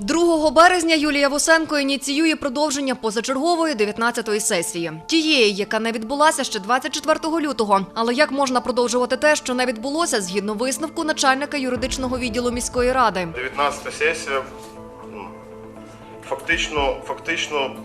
2 березня Юлія Вусенко ініціює продовження позачергової 19-ї сесії, тієї, яка не відбулася ще 24 лютого. Але як можна продовжувати те, що не відбулося, згідно висновку начальника юридичного відділу міської ради? 19 сесія ну, фактично, фактично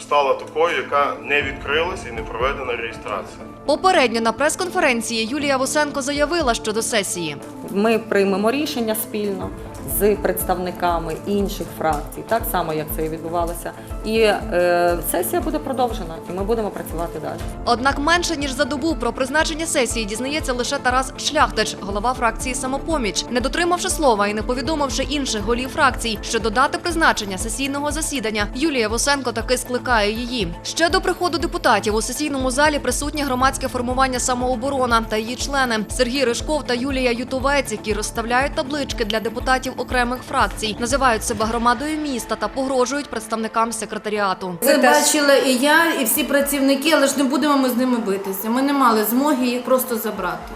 стала такою, яка не відкрилась і не проведена реєстрація. Попередньо на прес-конференції Юлія Вусенко заявила щодо сесії. Ми приймемо рішення спільно з представниками інших фракцій, так само як це і відбувалося. І е, сесія буде продовжена, і ми будемо працювати далі. Однак менше ніж за добу про призначення сесії дізнається лише Тарас Шляхтич, голова фракції Самопоміч, не дотримавши слова і не повідомивши інших голів фракцій, що до дати призначення сесійного засідання Юлія Восенко таки скликає її. Ще до приходу депутатів у сесійному залі присутнє громадське формування самооборона та її члени Сергій Ришков та Юлія Ютовець, які розставляють таблички для депутатів окремих фракцій, називають себе громадою міста та погрожують представникам секретаріату. Це бачила і я, і всі працівники, але ж не будемо ми з ними битися. Ми не мали змоги їх просто забрати.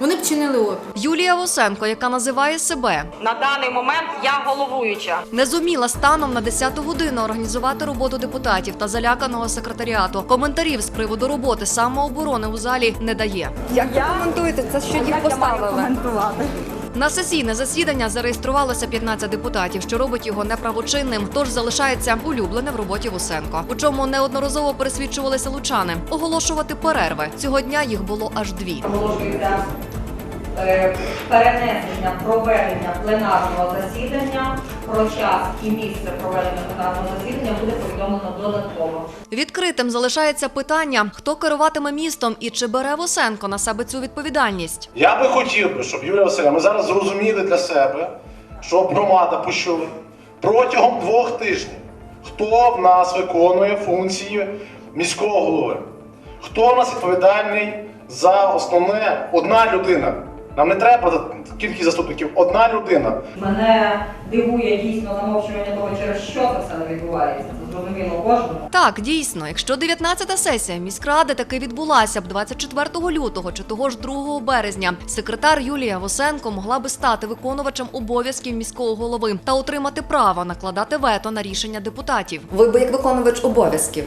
Вони б чинили опір. Юлія Восенко, яка називає себе На даний момент я головуюча. не зуміла станом на 10-ту годину організувати роботу депутатів та заляканого секретаріату. Коментарів з приводу роботи самооборони у залі не дає. Як ви коментуєте це, що їх поставили? На сесійне засідання зареєструвалося 15 депутатів, що робить його неправочинним. Тож залишається улюблене в роботі Вусенко, у чому неодноразово пересвідчувалися лучани. Оголошувати перерви цього дня їх було аж дві. Е, перенесення проведення пленарного засідання про час і місце проведення пленарного засідання буде повідомлено додатково. Відкритим залишається питання, хто керуватиме містом і чи бере Вусенко на себе цю відповідальність. Я би хотів би, щоб Юлія Васильівна, ми зараз зрозуміли для себе, щоб громада почула протягом двох тижнів, хто в нас виконує функції міського голови, хто в нас відповідальний за основне одна людина. Нам не треба кількість заступників, одна людина. Мене дивує дійсно замовчування того, через що це все відбувається. Зрозуміло кожному. Так, дійсно, якщо 19-та сесія міськради таки відбулася б 24 лютого чи того ж 2 березня, секретар Юлія Восенко могла би стати виконувачем обов'язків міського голови та отримати право накладати вето на рішення депутатів. Ви би як виконувач обов'язків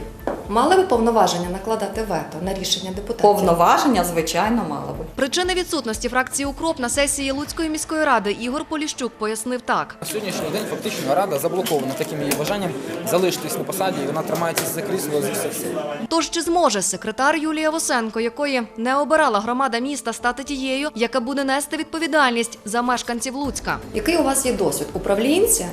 мали би повноваження накладати вето на рішення депутатів? Повноваження, звичайно, мала би. Причини відсутності фракції Укроп на сесії Луцької міської ради Ігор Поліщук пояснив так. На сьогоднішній день фактично рада заблокована таким її бажанням залишитись на посаді, і вона тримається за крісло всіх. Тож чи зможе секретар Юлія Восенко, якої не обирала громада міста, стати тією, яка буде нести відповідальність за мешканців Луцька? Який у вас є досвід управлінця?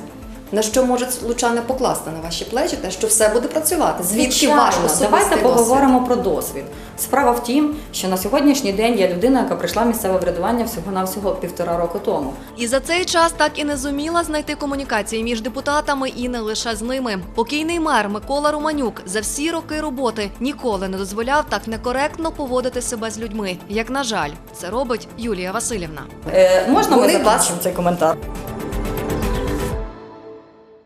На що можуть лучани покласти на ваші плечі, те, що все буде працювати? Звідки ваш особистий Давайте досвід? поговоримо про досвід. Справа в тім, що на сьогоднішній день я людина, яка прийшла в місцеве врядування всього навсього півтора року тому. І за цей час так і не зуміла знайти комунікації між депутатами і не лише з ними. Покійний мер Микола Романюк за всі роки роботи ніколи не дозволяв так некоректно поводити себе з людьми. Як на жаль, це робить Юлія Васильівна. Е, можна ми вас- цей коментар?